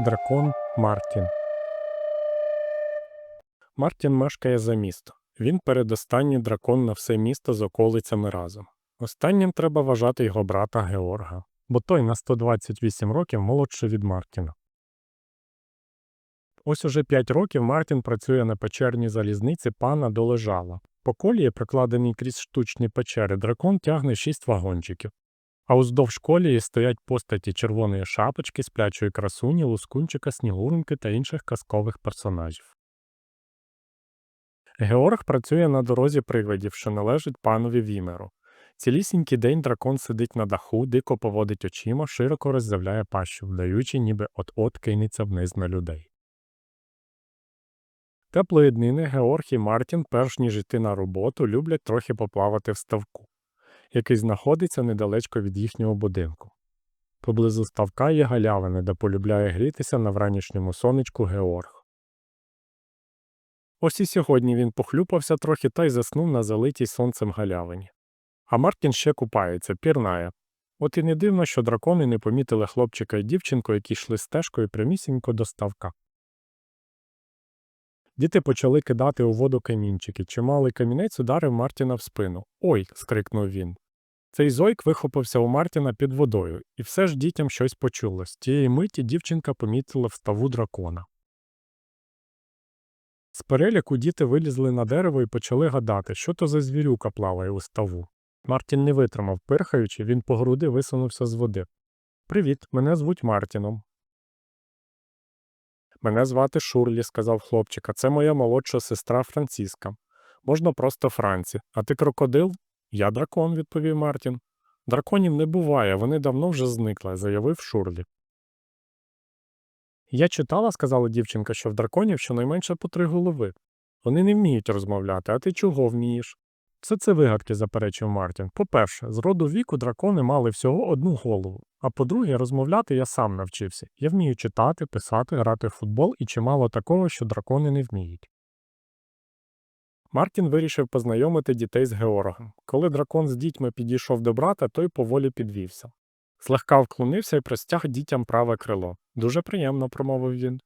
Дракон Мартін. Мартін мешкає за місто. Він передостанній дракон на все місто з околицями разом. Останнім треба вважати його брата Георга, бо той на 128 років молодший від Мартіна. Ось уже 5 років Мартін працює на печерній залізниці пана Долежала. По колії, прикладеній крізь штучні печери, дракон тягне 6 вагончиків. А уздовж колії стоять постаті червоної шапочки, сплячої красуні, лускунчика, снігуреньки та інших казкових персонажів. Георг працює на дорозі привидів, що належить панові Вімеру. Цілісінький день дракон сидить на даху, дико поводить очима, широко роззявляє пащу, вдаючи, ніби от-от кинеться вниз на людей. Теплої днини Георг і Мартін, перш ніж йти на роботу, люблять трохи поплавати в ставку, який знаходиться недалечко від їхнього будинку. Поблизу ставка є галявини, де полюбляє грітися на вранішньому сонечку Георг. Ось і сьогодні він похлюпався трохи та й заснув на залитій сонцем галявині. А Мартін ще купається, пірнає. От і не дивно, що дракони не помітили хлопчика і дівчинку, які йшли стежкою прямісінько до ставка. Діти почали кидати у воду камінчики. Чималий камінець ударив Мартіна в спину. Ой. скрикнув він. Цей зойк вихопився у Мартіна під водою, і все ж дітям щось почулось. Тієї миті дівчинка помітила в ставу дракона. З переляку діти вилізли на дерево і почали гадати, що то за звірюка плаває у ставу. Мартін не витримав, пирхаючи, він по груди висунувся з води. Привіт, мене звуть Мартіном. Мене звати Шурлі, сказав хлопчик, а це моя молодша сестра Франціска. Можна просто Франці. А ти крокодил? Я дракон, відповів Мартін. Драконів не буває, вони давно вже зникли, заявив Шурлі. Я читала, сказала дівчинка, що в драконів щонайменше по три голови. Вони не вміють розмовляти, а ти чого вмієш? Все це вигадки, заперечив Мартін. По-перше, з роду віку дракони мали всього одну голову. А по-друге, розмовляти я сам навчився. Я вмію читати, писати, грати в футбол і чимало такого, що дракони не вміють. Мартін вирішив познайомити дітей з Георгом. Коли дракон з дітьми підійшов до брата, той поволі підвівся. Злегка вклонився і простяг дітям праве крило. Дуже приємно, промовив він.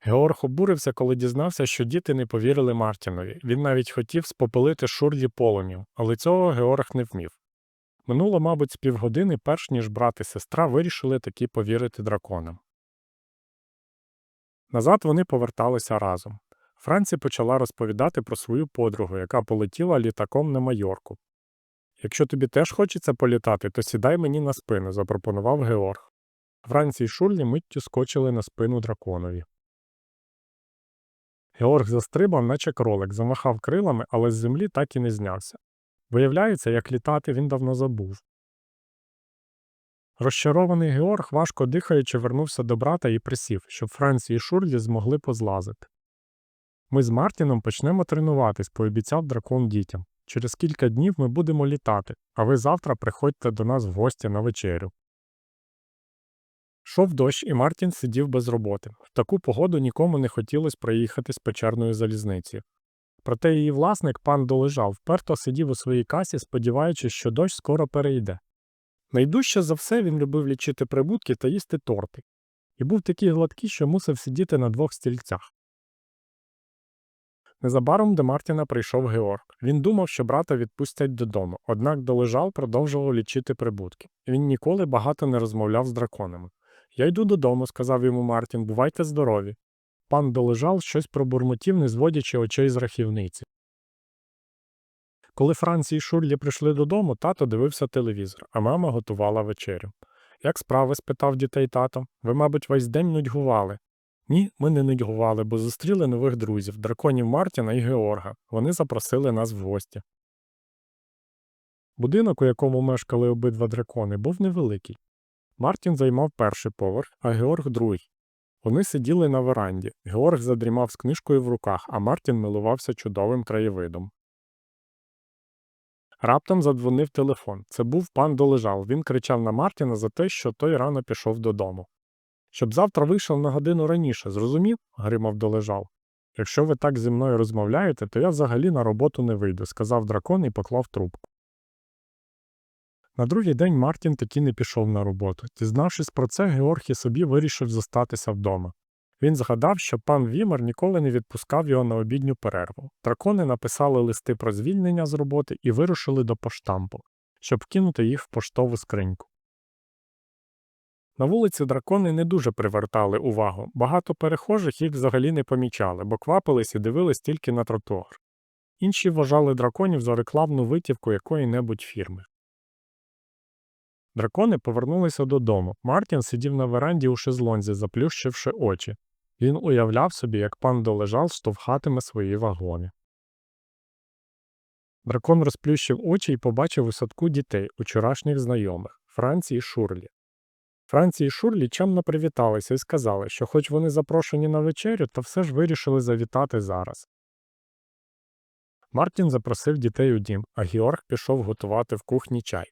Георг обурився, коли дізнався, що діти не повірили Мартінові. Він навіть хотів спопелити шурлі полум'ю, але цього Георг не вмів. Минуло, мабуть, з півгодини, перш ніж брат і сестра вирішили таки повірити драконам. Назад вони поверталися разом. Франці почала розповідати про свою подругу, яка полетіла літаком на Майорку. Якщо тобі теж хочеться політати, то сідай мені на спину, запропонував Георг. Франці й Шурлі миттю скочили на спину драконові. Георг застрибав, наче кролик, замахав крилами, але з землі так і не знявся. Виявляється, як літати він давно забув. Розчарований Георг, важко дихаючи, вернувся до брата і присів, щоб Франці і Шурлі змогли позлазити. Ми з Мартіном почнемо тренуватись, пообіцяв дракон дітям. Через кілька днів ми будемо літати, а ви завтра приходьте до нас в гості на вечерю. Шов дощ, і Мартін сидів без роботи. В таку погоду нікому не хотілося проїхати з печерною залізницею. Проте її власник, пан долежав, вперто сидів у своїй касі, сподіваючись, що дощ скоро перейде. Найдужче за все він любив лічити прибутки та їсти торти, і був такий гладкий, що мусив сидіти на двох стільцях. Незабаром до Мартіна прийшов Георг. Він думав, що брата відпустять додому, однак долежав продовжував лічити прибутки. Він ніколи багато не розмовляв з драконами. Я йду додому, сказав йому Мартін, бувайте здорові. Пан долежав щось пробурмотів, не зводячи очей з рахівниці. Коли Франці і Шурлі прийшли додому, тато дивився телевізор, а мама готувала вечерю. Як справи? спитав дітей тато. Ви, мабуть, весь день нудьгували. Ні, ми не нудьгували, бо зустріли нових друзів драконів Мартіна і Георга. Вони запросили нас в гості. Будинок, у якому мешкали обидва дракони, був невеликий. Мартін займав перший поверх, а Георг другий. Вони сиділи на веранді. Георг задрімав з книжкою в руках, а Мартін милувався чудовим краєвидом. Раптом задзвонив телефон. Це був пан Долежал. Він кричав на Мартіна за те, що той рано пішов додому. Щоб завтра вийшов на годину раніше, зрозумів? гримав долежав. Якщо ви так зі мною розмовляєте, то я взагалі на роботу не вийду, сказав дракон і поклав трубку. На другий день Мартін таки не пішов на роботу. Дізнавшись про це, Георг і собі вирішив зостатися вдома. Він згадав, що пан Вімер ніколи не відпускав його на обідню перерву. Дракони написали листи про звільнення з роботи і вирушили до поштампу, щоб кинути їх в поштову скриньку. На вулиці дракони не дуже привертали увагу. Багато перехожих їх взагалі не помічали, бо квапились і дивились тільки на тротуар. Інші вважали драконів за рекламну витівку якої-небудь фірми. Дракони повернулися додому. Мартін сидів на веранді у шезлонзі, заплющивши очі. Він уявляв собі, як пан Долежал штовхатиме свої вагони. Дракон розплющив очі і побачив у садку дітей, учорашніх знайомих Франції Шурлі. Франції і Шурлі чемно привіталися і сказали, що хоч вони запрошені на вечерю, то все ж вирішили завітати зараз. Мартін запросив дітей у дім, а Георг пішов готувати в кухні чай.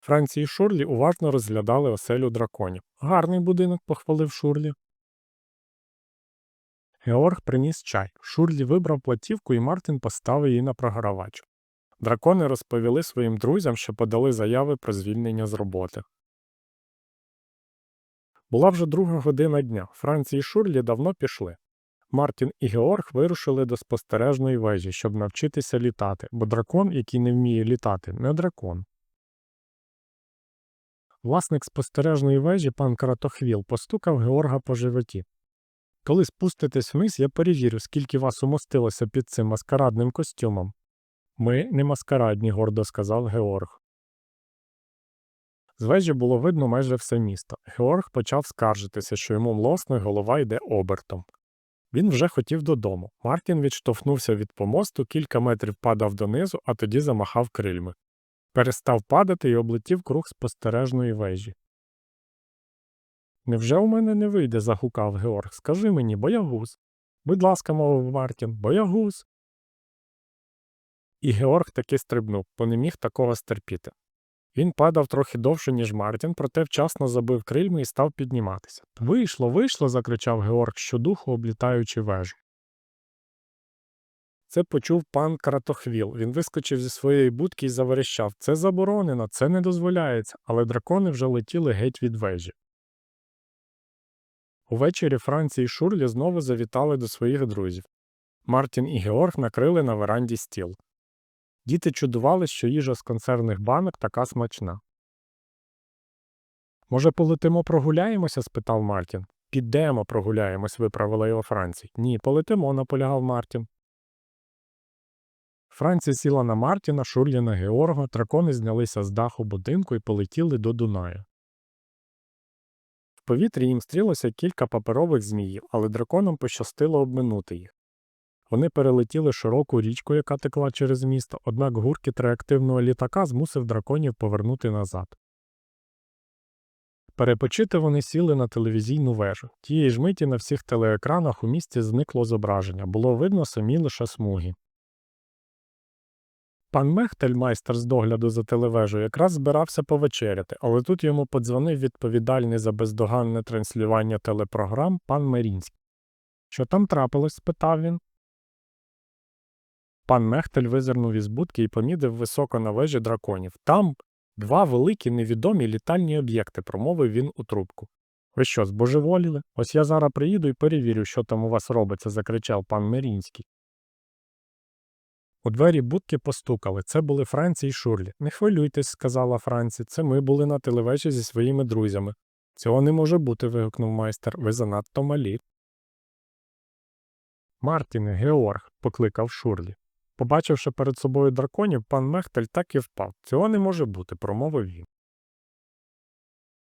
Франції і Шурлі уважно розглядали оселю драконів. Гарний будинок, похвалив Шурлі. Георг приніс чай. Шурлі вибрав платівку і Мартін поставив її на програвач. Дракони розповіли своїм друзям, що подали заяви про звільнення з роботи. Була вже друга година дня. Франції і Шурлі давно пішли. Мартін і Георг вирушили до спостережної вежі, щоб навчитися літати, бо дракон, який не вміє літати, не дракон. Власник спостережної вежі, пан Кратохвіл, постукав Георга по животі. Коли спуститесь вниз, я перевірю, скільки вас умостилося під цим маскарадним костюмом. Ми не маскарадні, гордо сказав Георг. З вежі було видно майже все місто. Георг почав скаржитися, що йому млосно і голова йде обертом. Він вже хотів додому. Мартін відштовхнувся від помосту, кілька метрів падав донизу, а тоді замахав крильми. Перестав падати і облетів круг спостережної вежі. Невже у мене не вийде? загукав Георг. Скажи мені, боягуз. Будь ласка, мовив Мартін, боягуз. І Георг таки стрибнув, бо не міг такого стерпіти. Він падав трохи довше, ніж Мартін, проте вчасно забив крильми і став підніматися. Вийшло, вийшло. закричав Георг щодуху, облітаючи вежу. Це почув пан Кратохвіл. Він вискочив зі своєї будки і заверещав Це заборонено, це не дозволяється, але дракони вже летіли геть від вежі. Увечері Франції і Шурлі знову завітали до своїх друзів. Мартін і Георг накрили на веранді стіл. Діти чудували, що їжа з консервних банок така смачна. Може, полетимо прогуляємося? спитав Мартін. Підемо прогуляємось, виправила його Францій. Ні, полетимо, наполягав Мартін. Франція сіла на Мартіна, Шурлі на Георга, дракони знялися з даху будинку і полетіли до Дунаю. В повітрі їм стрілося кілька паперових зміїв, але драконам пощастило обминути їх. Вони перелетіли широку річку, яка текла через місто, однак гуркіт реактивного літака змусив драконів повернути назад. Перепочити вони сіли на телевізійну вежу. Тієї ж миті на всіх телеекранах у місті зникло зображення, було видно самі лише смуги. Пан Мехтель, майстер з догляду за телевежею, якраз збирався повечеряти, але тут йому подзвонив відповідальний за бездоганне транслювання телепрограм пан Мерінський. Що там трапилось? спитав він. Пан Мехтель визирнув із будки і помітив високо на вежі драконів. Там два великі невідомі літальні об'єкти, промовив він у трубку. Ви що, збожеволіли? Ось я зараз приїду і перевірю, що там у вас робиться, закричав пан Мерінський. У двері будки постукали. Це були Франці й Шурлі. Не хвилюйтесь, сказала Франці, це ми були на телевежі зі своїми друзями. Цього не може бути. вигукнув майстер. Ви занадто малі. Мартіне, Георг, покликав Шурлі. Побачивши перед собою драконів, пан Мехтель так і впав. Цього не може бути, промовив він.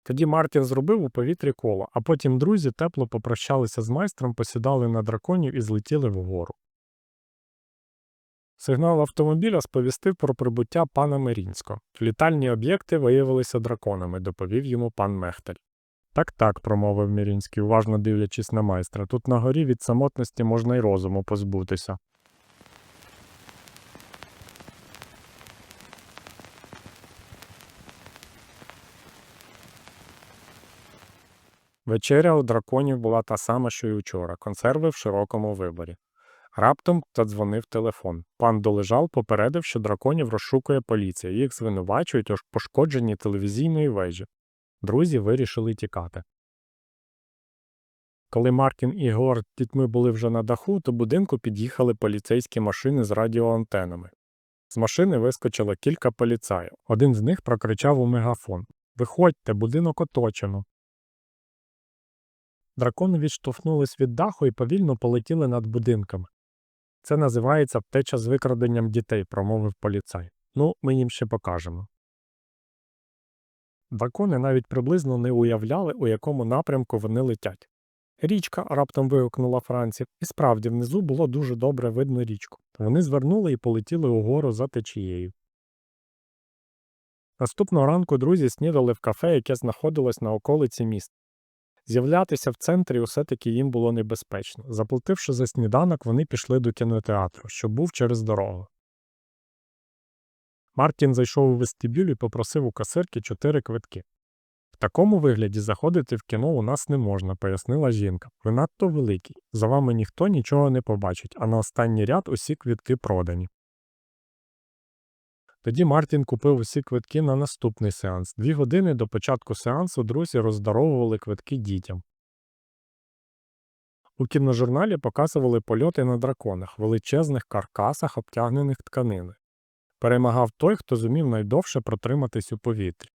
Тоді Мартін зробив у повітрі коло, а потім друзі тепло попрощалися з майстром, посідали на драконів і злетіли вгору. Сигнал автомобіля сповістив про прибуття пана Мерінського. Літальні об'єкти виявилися драконами, доповів йому пан Мехтель. Так, так, промовив Мірінський, уважно дивлячись на майстра. Тут на горі від самотності можна й розуму позбутися. Вечеря у драконів була та сама, що й учора, консерви в широкому виборі. Раптом задзвонив телефон. Пан Долежал попередив, що драконів розшукує поліція. Їх звинувачують у пошкодженні телевізійної вежі. Друзі вирішили тікати. Коли Мартін і Георг з дітьми були вже на даху, до будинку під'їхали поліцейські машини з радіоантенами. З машини вискочило кілька поліцаїв. Один з них прокричав у мегафон Виходьте, будинок оточено. Дракони відштовхнулись від даху і повільно полетіли над будинками. Це називається втеча з викраденням дітей, промовив поліцай. Ну, ми їм ще покажемо. Дракони навіть приблизно не уявляли, у якому напрямку вони летять. Річка, раптом вигукнула Франці, і справді внизу було дуже добре видно річку. Вони звернули і полетіли угору за течією. Наступного ранку друзі снідали в кафе, яке знаходилось на околиці міста. З'являтися в центрі усе таки їм було небезпечно. Заплативши за сніданок, вони пішли до кінотеатру, що був через дорогу. Мартін зайшов у вестибюль і попросив у касирки чотири квитки. В такому вигляді заходити в кіно у нас не можна, пояснила жінка. Ви надто великий. За вами ніхто нічого не побачить, а на останній ряд усі квитки продані. Тоді Мартін купив усі квитки на наступний сеанс. Дві години до початку сеансу друзі роздаровували квитки дітям. У кіножурналі показували польоти на драконах, величезних каркасах, обтягнених тканиною. Перемагав той, хто зумів найдовше протриматись у повітрі.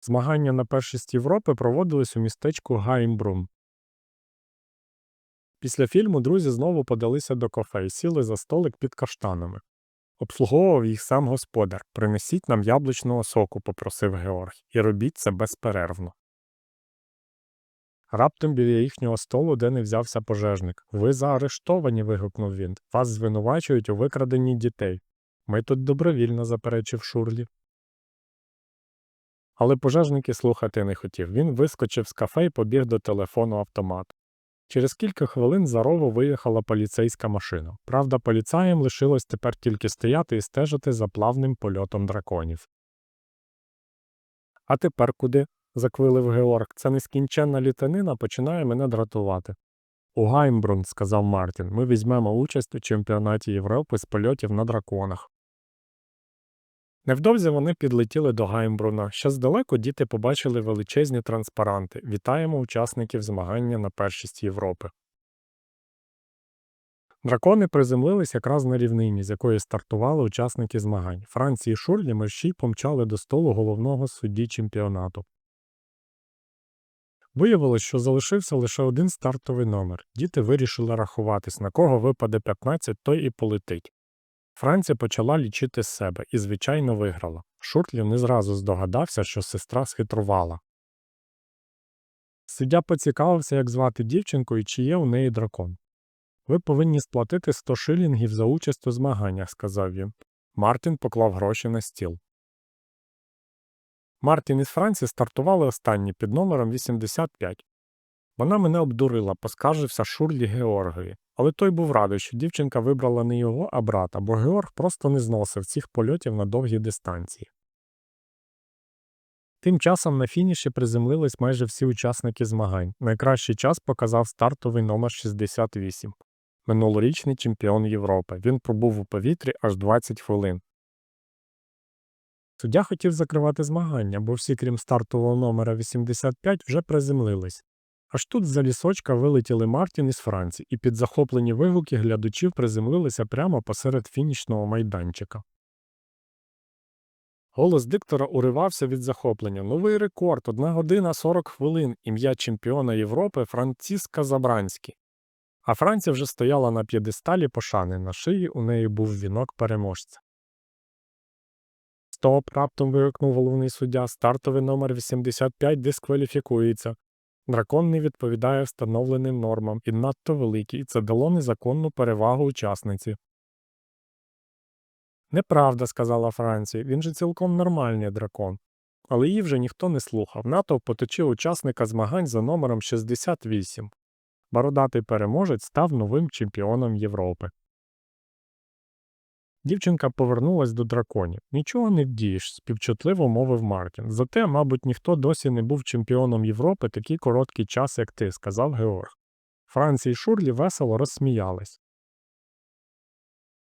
Змагання на першість Європи проводились у містечку Гаймбрун. Після фільму друзі знову подалися до кафе і сіли за столик під каштанами. Обслуговував їх сам господар. Принесіть нам яблучного соку, попросив Георг, і робіть це безперервно. Раптом біля їхнього столу, де не взявся пожежник. Ви заарештовані. вигукнув він. Вас звинувачують у викраденні дітей. Ми тут добровільно, заперечив Шурлі. Але пожежники слухати не хотів. Він вискочив з кафе і побіг до телефону автомату. Через кілька хвилин за рову виїхала поліцейська машина. Правда, поліцаєм лишилось тепер тільки стояти і стежити за плавним польотом драконів. А тепер куди? заквилив Георг. Ця нескінченна літанина починає мене дратувати. У Гаймбрун, сказав Мартін, ми візьмемо участь у чемпіонаті Європи з польотів на драконах. Невдовзі вони підлетіли до Гаймбруна. Ще здалеку діти побачили величезні транспаранти Вітаємо учасників змагання на першість Європи. Дракони приземлились якраз на рівнині, з якої стартували учасники змагань. Франції Шурлі мерщій помчали до столу головного судді чемпіонату. Виявилось, що залишився лише один стартовий номер. Діти вирішили рахуватись, на кого випаде 15, той і полетить. Франція почала лічити себе і, звичайно, виграла. Шуртлі не зразу здогадався, що сестра схитрувала. Суддя поцікавився, як звати дівчинку і чи є у неї дракон. Ви повинні сплатити 100 шилінгів за участь у змаганнях, сказав він. Мартін поклав гроші на стіл. Мартін із Франції стартували останні під номером 85. Вона мене обдурила, поскаржився Шурлі Георгові. Але той був радий, що дівчинка вибрала не його, а брата, бо Георг просто не зносив цих польотів на довгі дистанції. Тим часом на фініші приземлились майже всі учасники змагань. Найкращий час показав стартовий номер 68 минулорічний чемпіон Європи. Він пробув у повітрі аж 20 хвилин. Суддя хотів закривати змагання, бо всі, крім стартового номера 85, вже приземлились. Аж тут за лісочка вилетіли Мартін із Франції, і під захоплені вигуки глядачів приземлилися прямо посеред фінішного майданчика. Голос диктора уривався від захоплення. Новий рекорд 1 година 40 хвилин. Ім'я чемпіона Європи Франциска Забранський. А Франція вже стояла на п'єдесталі пошани. На шиї у неї був вінок переможця. Стоп. раптом вигукнув головний суддя. Стартовий номер 85 дискваліфікується. Дракон не відповідає встановленим нормам і надто великий, і це дало незаконну перевагу учасниці. Неправда, сказала Франція, він же цілком нормальний дракон. Але її вже ніхто не слухав. Натовп поточив учасника змагань за номером 68. Бородатий переможець став новим чемпіоном Європи. Дівчинка повернулась до драконів. Нічого не вдієш, співчутливо мовив Мартін. Зате, мабуть, ніхто досі не був чемпіоном Європи такий короткий час, як ти, сказав Георг. Франція і Шурлі весело розсміялись.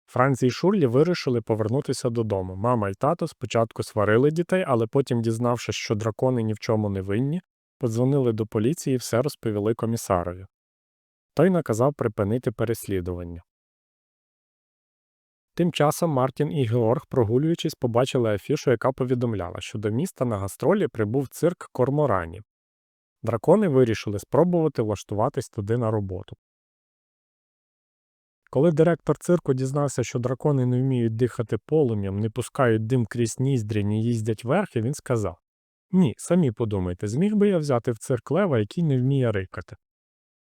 Франц і Шурлі вирішили повернутися додому. Мама і тато спочатку сварили дітей, але потім, дізнавшись, що дракони ні в чому не винні, подзвонили до поліції і все розповіли комісарові. Той наказав припинити переслідування. Тим часом Мартін і Георг, прогулюючись, побачили афішу, яка повідомляла, що до міста на гастролі прибув цирк Корморані. Дракони вирішили спробувати влаштуватись туди на роботу. Коли директор цирку дізнався, що дракони не вміють дихати полум'ям, не пускають дим крізь ніздрі, не їздять верхи, він сказав Ні, самі подумайте, зміг би я взяти в цирк лева, який не вміє рикати.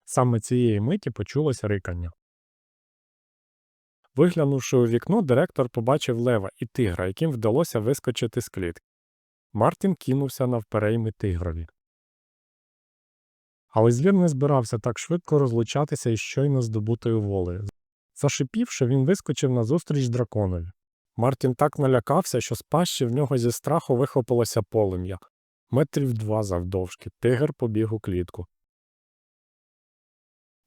Саме цієї миті почулося рикання. Виглянувши у вікно, директор побачив лева і тигра, яким вдалося вискочити з клітки. Мартін кинувся навперейми тигрові. Але звір не збирався так швидко розлучатися із щойно здобутою волею. Зашипівши, він вискочив назустріч драконові. Мартін так налякався, що з пащі в нього зі страху вихопилося полум'я. Метрів два завдовжки. Тигр побіг у клітку.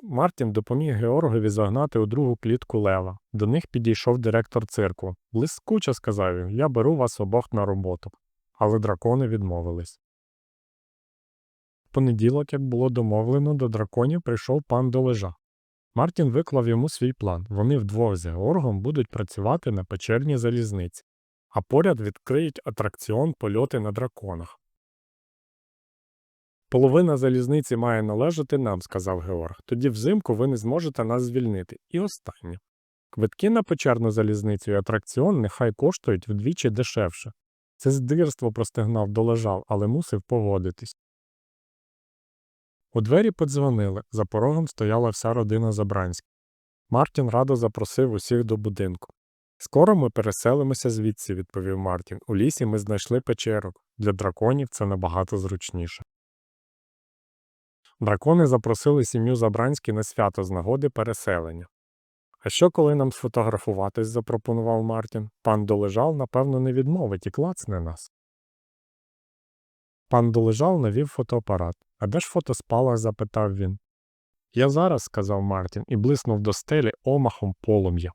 Мартін допоміг Георгові загнати у другу клітку лева. До них підійшов директор цирку. Блискуче, сказав він, я беру вас обох на роботу. Але дракони відмовились. В понеділок, як було домовлено, до драконів прийшов пан Долежа. Мартін виклав йому свій план. Вони вдвох з Георгом будуть працювати на печерній залізниці, а поряд відкриють атракціон польоти на драконах. Половина залізниці має належати нам, сказав Георг. Тоді взимку ви не зможете нас звільнити. І останнє. Квитки на печерну залізницю і атракціон нехай коштують вдвічі дешевше. Це здирство простигнав долежав, але мусив погодитись. У двері подзвонили. За порогом стояла вся родина Забранських. Мартін радо запросив усіх до будинку. Скоро ми переселимося звідси, відповів Мартін. У лісі ми знайшли печерок. Для драконів це набагато зручніше. Дракони запросили сім'ю Забранські на свято з нагоди переселення. А що, коли нам сфотографуватись, запропонував Мартін. Пан долежав, напевно, не відмовить і клацне нас. Пан долежав навів фотоапарат. А де ж фотоспалах? запитав він. Я зараз, сказав Мартін, і блиснув до стелі омахом полум'я.